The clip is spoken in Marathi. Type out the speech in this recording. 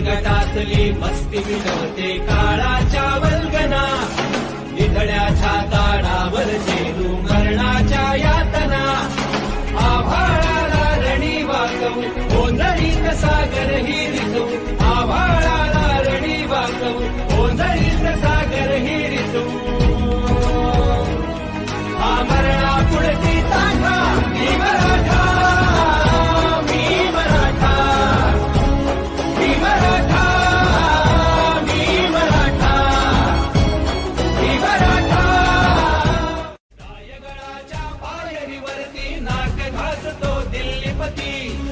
मनगटातली मस्ती मिळवते काळाच्या वल्गना. निधड्याच्या ताडावर झेलू मरणाच्या यातना. आभाळाला रणी वाकवू ओंधळी सागर ही ऋतू आभाळाला रणी वाकवू ओंधळी सागर empathy.